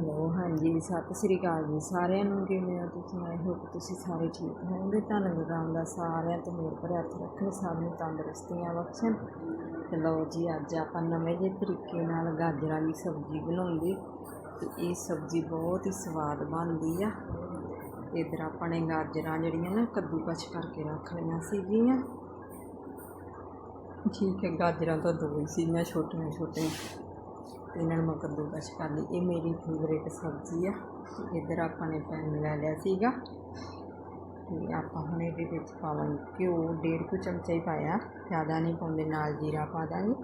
Hello ਹਾਂਜੀ, ਸਤਿ ਸ੍ਰੀ ਅਕਾਲ ਜੀ ਸਾਰਿਆਂ ਨੂੰ, ਕਿਵੇਂ ਹੋ ਤੁਸੀਂ? ਆਈ ਹੋਪ ਤੁਸੀਂ ਸਾਰੇ ਠੀਕ ਹੋਵੋਗੇ। ਧੰਨਵਾਦ ਰਾਮ ਦਾ ਸਾਰਿਆਂ ਤੋਂ ਮੇਰ ਭਰੇ ਹੱਥ ਰੱਖਣ, ਸਭ ਨੂੰ ਤੰਦਰੁਸਤੀਆਂ ਬਖਸ਼ਣ। ਤੇ ਲਓ ਜੀ, ਅੱਜ ਆਪਾਂ ਨਵੇਂ ਜਿਹੇ ਤਰੀਕੇ ਨਾਲ ਗਾਜਰਾਂ ਦੀ ਸਬਜ਼ੀ ਬਣਾਉਂਦੇ। ਤੇ ਇਹ ਸਬਜ਼ੀ ਬਹੁਤ ਹੀ ਸਵਾਦ ਬਣਦੀ ਆ। ਇਧਰ ਆਪਾਂ ਨੇ ਗਾਜਰਾਂ ਜਿਹੜੀਆਂ ਨਾ ਕੱਦੂਕਸ਼ ਕਰਕੇ ਰੱਖ ਲਈਆਂ ਸੀਗੀਆਂ। ਠੀਕ ਹੈ, ਗਾਜਰਾਂ ਤਾਂ ਦੋ ਹੀ ਸੀਗੀਆਂ ਛੋਟੀਆਂ ਛੋਟੀਆਂ ਇਹਨਾਂ ਨੂੰ ਮੈਂ ਕੱਦੂਕਸ਼ ਕਰ ਲਈ। ਇਹ ਮੇਰੀ ਫੇਵਰੇਟ ਸਬਜ਼ੀ ਆ। ਤੇ ਇੱਧਰ ਆਪਾਂ ਨੇ ਪੈਨ ਲੈ ਲਿਆ ਸੀਗਾ। ਤੇ ਆਪਾਂ ਹੁਣ ਇਹਦੇ ਵਿੱਚ ਪਾਵਾਂਗੇ ਘਿਓ। ਡੇਢ ਕੁ ਚਮਚਾ ਹੀ ਪਾਇਆ। ਜ਼ਿਆਦਾ ਨਹੀਂ ਪਾਉਂਦੇ, ਨਾਲ ਜੀਰਾ ਪਾ ਦਾਂਗੇ।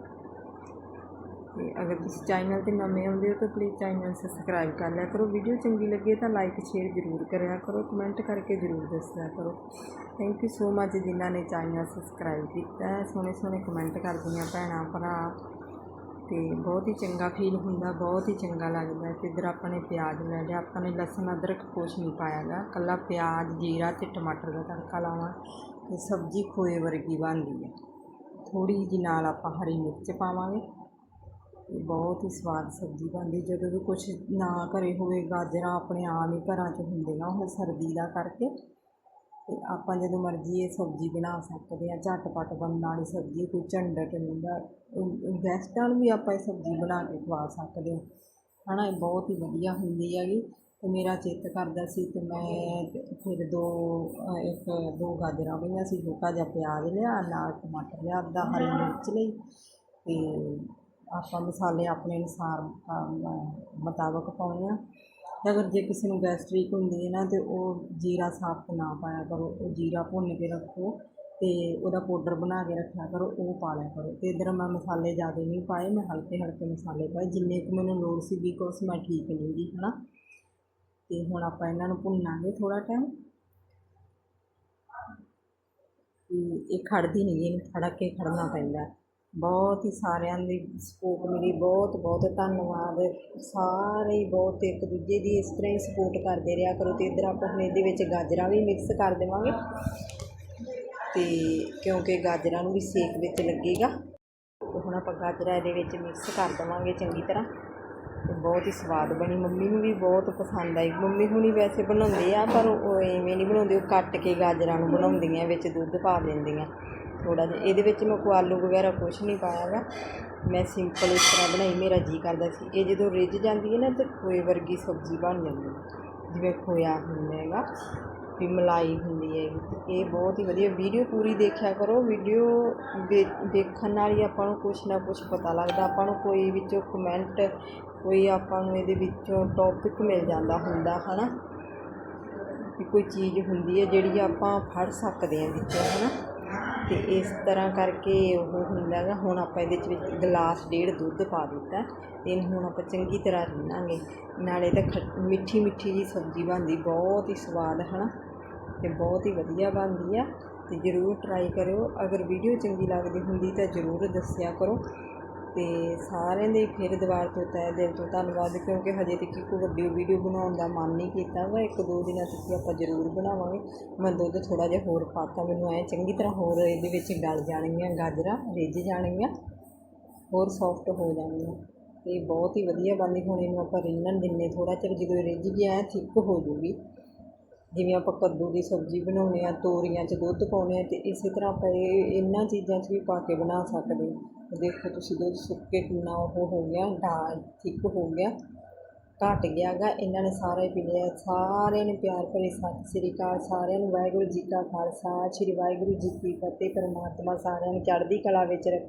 ਤੇ ਅਗਰ ਤੁਸੀਂ ਚੈਨਲ ਤੇ ਨਵੇਂ ਆਉਂਦੇ ਹੋ ਤਾਂ ਪਲੀਜ਼ ਚੈਨਲ ਸਬਸਕ੍ਰਾਈਬ ਕਰ ਲਿਆ ਕਰੋ। ਵੀਡੀਓ ਚੰਗੀ ਲੱਗੇ ਤਾਂ ਲਾਈਕ ਸ਼ੇਅਰ ਜ਼ਰੂਰ ਕਰਿਆ ਕਰੋ। ਕਮੈਂਟ ਕਰਕੇ ਜ਼ਰੂਰ ਦੱਸਿਆ ਕਰੋ। ਥੈਂਕ ਯੂ ਸੋ ਮਚ ਜਿਨ੍ਹਾਂ ਨੇ ਚੈਨਲ ਸਬਸਕ੍ਰਾਈਬ ਕੀਤਾ। ਸੋਹਣੇ ਸੋਹਣੇ ਕਮੈਂਟ ਕਰਦੀਆਂ ਭੈਣਾਂ ਭਰਾ ਅਤੇ ਬਹੁਤ ਹੀ ਚੰਗਾ ਫੀਲ ਹੁੰਦਾ, ਬਹੁਤ ਹੀ ਚੰਗਾ ਲੱਗਦਾ। ਤੇ ਇੱਧਰ ਆਪਾਂ ਨੇ ਪਿਆਜ਼ ਲੈ ਲਿਆ। ਆਪਾਂ ਨੇ ਲਸਣ, ਅਦਰਕ ਕੁਛ ਨਹੀਂ ਪਾਇਆ ਪਾਇਆਗਾ ਇਕੱਲਾ ਪਿਆਜ਼, ਜੀਰਾ ਅਤੇ ਟਮਾਟਰ ਦਾ ਤੜਕਾ ਲਾਵਾਂ ਅਤੇ ਸਬਜ਼ੀ ਖੋਏ ਵਰਗੀ ਬਣਦੀ ਹੈ ਥੋੜ੍ਹੀ ਜਿਹੀ ਨਾਲ ਆਪਾਂ ਹਰੀ ਮਿਰਚ ਪਾਵਾਂਗੇ। ਤੇ ਬਹੁਤ ਹੀ ਸਵਾਦ ਸਬਜ਼ੀ ਬਣਦੀ। ਜਦੋਂ ਵੀ ਕੁਛ ਨਾ ਘਰੇ ਹੋਵੇ, ਗਾਜਰਾਂ ਆਪਣੇ ਆਮ ਹੀ ਘਰਾਂ 'ਚ ਹੁੰਦੀਆਂ ਹੁਣ ਸਰਦੀ ਦਾ ਕਰਕੇ ਅਤੇ ਆਪਾਂ ਜਦੋਂ ਮਰਜ਼ੀ ਇਹ ਸਬਜ਼ੀ ਬਣਾ ਸਕਦੇ ਹਾਂ, ਝਟਪਟ ਬਣਨ ਵਾਲੀ ਸਬਜ਼ੀ, ਕੋਈ ਝੰਡਟ ਨਹੀਂ ਗਾ ਗੈਸਟਾਂ ਨੂੰ ਵੀ ਆਪਾਂ ਇਹ ਸਬਜ਼ੀ ਬਣਾ ਕੇ ਖਵਾ ਸਕਦੇ ਹਾਂ। ਹੈ ਨਾ ਇਹ ਬਹੁਤ ਹੀ ਵਧੀਆ ਹੁੰਦੀ ਹੈਗੀ ਅਤੇ ਮੇਰਾ ਚਿੱਤ ਕਰਦਾ ਸੀ ਤੇ ਮੈਂ ਫਿਰ ਦੋ, ਇੱਕ, ਦੋ ਗਾਜਰਾਂ ਪਈਆਂ ਸੀ ਛੋਟਾ ਜਿਹਾ ਪਿਆਜ਼ ਲਿਆ, ਨਾਲ ਟਮਾਟਰ ਲਿਆ, ਅੱਧਾ ਹਰੀ ਮਿਰਚ ਲਈ ਅਤੇ ਆਪਾਂ ਮਸਾਲੇ ਆਪਣੇ ਅਨੁਸਾਰ ਮੁਤਾਬਕ ਪਾਉਣੇ ਆ। ਅਗਰ ਜੇ ਕਿਸੇ ਨੂੰ ਗੈਸਟ੍ਰਿਕ ਹੁੰਦੀ ਹੈ ਨਾ ਤੇ ਉਹ ਜੀਰਾ ਸਾਬਤ ਨਾ ਪਾਇਆ ਕਰੋ, ਉਹ ਜੀਰਾ ਭੁੰਨ ਕੇ ਰੱਖੋ ਅਤੇ ਉਹਦਾ ਪਾਊਡਰ ਬਣਾ ਕੇ ਰੱਖਿਆ ਕਰੋ, ਉਹ ਪਾ ਲਿਆ ਕਰੋ। ਅਤੇ ਇੱਧਰ ਮੈਂ ਮਸਾਲੇ ਜ਼ਿਆਦਾ ਨਹੀਂ ਪਾਏ, ਮੈਂ ਹਲਕੇ ਹਲਕੇ ਮਸਾਲੇ ਪਾਏ, ਜਿੰਨੇ ਕੁ ਮੈਨੂੰ ਲੋੜ ਸੀ ਬਿਕੋਜ਼ ਮੈਂ ਠੀਕ ਨਹੀਂ ਗੀ ਹੈ ਨਾ ਅਤੇ ਹੁਣ ਆਪਾਂ ਇਹਨਾਂ ਨੂੰ ਭੁੰਨਾਂਗੇ ਥੋੜ੍ਹਾ ਟਾਈਮ ਇਹ ਖੜਦੀ ਨਹੀਂ, ਇਹਨੂੰ ਫੜ ਕੇ ਖੜਨਾ ਪੈਂਦਾ। ਬਹੁਤ ਹੀ ਸਾਰਿਆਂ ਦੀ ਸਪੋਰਟ ਮਿਲੀ, ਬਹੁਤ ਬਹੁਤ ਧੰਨਵਾਦ। ਸਾਰੇ ਹੀ ਬਹੁਤ ਇੱਕ ਦੂਜੇ ਦੀ ਇਸ ਤਰ੍ਹਾਂ ਹੀ ਸਪੋਰਟ ਕਰਦੇ ਰਿਹਾ ਕਰੋ ਤੇ ਇੱਧਰ ਆਪਾਂ ਹੁਣ ਇਹਦੇ ਵਿੱਚ ਗਾਜਰਾਂ ਵੀ ਮਿਕਸ ਕਰ ਦੇਵਾਂਗੇ। ਤੇ ਕਿਉਂਕਿ ਗਾਜਰਾਂ ਨੂੰ ਵੀ ਸੇਕ ਵਿੱਚ ਲੱਗੇਗਾ ਹੁਣ ਆਪਾਂ ਗਾਜਰਾਂ ਇਹਦੇ ਵਿੱਚ ਮਿਕਸ ਕਰ ਦੇਵਾਂਗੇ ਚੰਗੀ ਤਰ੍ਹਾਂ। ਤੇ ਬਹੁਤ ਹੀ ਸਵਾਦ ਬਣੀ। ਮੰਮੀ ਨੂੰ ਵੀ ਬਹੁਤ ਪਸੰਦ ਆਈ। ਮੰਮੀ ਹੁਣੀ ਵੈਸੇ ਬਣਾਉਂਦੇ ਆ, ਪਰ ਉਹ ਐਵੇਂ ਨਹੀਂ ਬਣਾਉਂਦੇ। ਉਹ ਕੱਟ ਕੇ ਗਾਜਰਾਂ ਨੂੰ ਬਣਾਉਂਦੀਆਂ, ਵਿੱਚ ਦੁੱਧ ਪਾ ਦਿੰਦੀਆਂ। ਥੋੜ੍ਹਾ ਜਿਹਾ। ਇਹਦੇ ਵਿੱਚ ਮੈਂ ਕੋਈ ਆਲੂ ਵਗੈਰਾ ਕੁਛ ਨਹੀਂ ਪਾਇਆ ਪਾਇਆਗਾ ਮੈਂ ਸਿੰਪਲ ਇਸ ਤਰ੍ਹਾਂ ਬਣਾਈ, ਮੇਰਾ ਜੀ ਕਰਦਾ ਸੀ। ਇਹ ਜਦੋਂ ਰਿੱਝ ਜਾਂਦੀ ਹੈ ਨਾ, ਤਾਂ ਖੋਏ ਵਰਗੀ ਸਬਜ਼ੀ ਬਣ ਜਾਂਦੀ ਹੈ। ਜਿਵੇਂ ਖੋਇਆ ਹੁੰਦਾ ਹੈਗਾ, ਵੀ ਮਲਾਈ ਹੁੰਦੀ ਹੈਗੀ ਤੇ ਇਹ ਬਹੁਤ ਹੀ ਵਧੀਆ। ਵੀਡੀਓ ਪੂਰੀ ਦੇਖਿਆ ਕਰੋ। ਵੀਡੀਓ ਦੇਖਣ ਨਾਲ ਹੀ ਆਪਾਂ ਨੂੰ ਕੁਛ ਨਾ ਕੁਛ ਪਤਾ ਲੱਗਦਾ। ਆਪਾਂ ਨੂੰ ਕੋਈ ਵਿੱਚੋਂ ਕਮੈਂਟ ਕੋਈ ਆਪਾਂ ਨੂੰ ਇਹਦੇ ਵਿੱਚੋਂ ਟੌਪਿਕ ਮਿਲ ਜਾਂਦਾ ਹੁੰਦਾ, ਹਨਾ? ਵੀ ਕੋਈ ਚੀਜ਼ ਹੁੰਦੀ ਹੈ, ਜਿਹੜੀ ਆਪਾਂ ਫੜ ਸਕਦੇ ਹਾਂ ਵਿੱਚੋਂ, ਹਨਾ? ਅਤੇ ਇਸ ਤਰ੍ਹਾਂ ਕਰਕੇ ਉਹ ਹੁੰਦਾ ਗਾ ਹੁਣ ਆਪਾਂ ਇਹਦੇ 'ਚ ਵਿੱਚ ਗਲਾਸ ਡੇਢ ਦੁੱਧ ਪਾ ਦਿੱਤਾ। ਅਤੇ ਇਹਨੂੰ ਹੁਣ ਆਪਾਂ ਚੰਗੀ ਤਰ੍ਹਾਂ ਰਿੰਨਾਂਗੇ। ਨਾਲੇ ਤਾਂ ਖੱਟ, ਮਿੱਠੀ ਮਿੱਠੀ ਜਿਹੀ ਸਬਜ਼ੀ ਬਣਦੀ, ਬਹੁਤ ਹੀ ਸਵਾਦ ਹੈ ਨਾ ਅਤੇ ਬਹੁਤ ਹੀ ਵਧੀਆ ਬਣਦੀ ਆ। ਅਤੇ ਜ਼ਰੂਰ ਟਰਾਈ ਕਰਿਓ। ਅਗਰ ਵੀਡੀਓ ਚੰਗੀ ਲੱਗਦੀ ਹੁੰਦੀ ਤਾਂ ਜ਼ਰੂਰ ਦੱਸਿਆ ਕਰੋ। ਅਤੇ ਸਾਰਿਆਂ ਦੇ ਫਿਰ ਦੁਬਾਰਾ ਤੋਂ ਤਹਿ ਦਿਲ ਤੋਂ ਧੰਨਵਾਦ, ਕਿਉਂਕਿ ਹਜੇ ਤੱਕ ਕੋਈ ਵੱਡੀ ਵੀਡੀਓ ਬਣਾਉਣ ਦਾ ਮਨ ਨਹੀਂ ਕੀਤਾ ਵਾ। ਇੱਕ ਦੋ ਦਿਨਾਂ ਤੱਕ ਆਪਾਂ ਜ਼ਰੂਰ ਬਣਾਵਾਂਗੇ। ਮੈਂ ਦੁੱਧ ਥੋੜ੍ਹਾ ਜਿਹਾ ਹੋਰ ਪਾਤਾ, ਮੈਨੂੰ ਐ ਚੰਗੀ ਤਰ੍ਹਾਂ ਹੋਰ ਇਹਦੇ ਵਿੱਚ ਗਲ ਜਾਣਗੀਆਂ ਗਾਜਰਾਂ, ਰਿੱਝ ਜਾਣਗੀਆਂ, ਹੋਰ ਸੌਫਟ ਹੋ ਜਾਣਗੀਆਂ। ਤੇ ਬਹੁਤ ਹੀ ਵਧੀਆ ਬਣਦੀ ਹੁਣ ਇਹਨੂੰ ਆਪਾਂ ਰਿੰਨਣ ਦਿੰਨੇ ਥੋੜਾ ਚਿਰ ਜਦੋਂ ਇਹ ਰਿੱਝ ਗਿਆ ਥਿੱਕ ਹੋ ਜੂਗੀ ਜਿਵੇਂ ਆਪਾਂ ਕੱਦੂ ਦੀ ਸਬਜ਼ੀ ਬਣਾਉਂਦੇ ਹਾਂ, ਤੋਰੀਆਂ 'ਚ ਦੁੱਧ ਪਾਉਂਦੇ ਹਾਂ ਅਤੇ ਇਸੇ ਤਰ੍ਹਾਂ ਆਪਾਂ ਇਹ, ਇਹਨਾਂ ਚੀਜ਼ਾਂ 'ਚ ਵੀ ਪਾ ਕੇ ਬਣਾ ਸਕਦੇ ਦੇਖੋ ਤੁਸੀਂ ਦੁੱਧ ਸੁੱਕ ਕੇ ਕਿੰਨਾ ਉਹ ਹੋ ਗਿਆ, ਡਾਲ ਥਿੱਕ ਹੋ ਗਿਆ, ਘਟ ਗਿਆ ਗਾ। ਇਹਨਾਂ ਨੇ ਸਾਰੇ ਪੀ ਲਿਆ। ਸਾਰਿਆਂ ਨੂੰ ਪਿਆਰ ਭਰੀ ਸਤਿ ਸ੍ਰੀ ਅਕਾਲ, ਸਾਰਿਆਂ ਨੂੰ ਵਾਹਿਗੁਰੂ ਜੀ ਕਾ ਖਾਲਸਾ, ਸ੍ਰੀ ਵਾਹਿਗੁਰੂ ਜੀ ਕੀ ਫਤਿਹ। ਪਰਮਾਤਮਾ ਸਾਰਿਆਂ ਨੂੰ ਚੜ੍ਹਦੀ ਕਲਾ ਵਿੱਚ ਰੱਖਣ।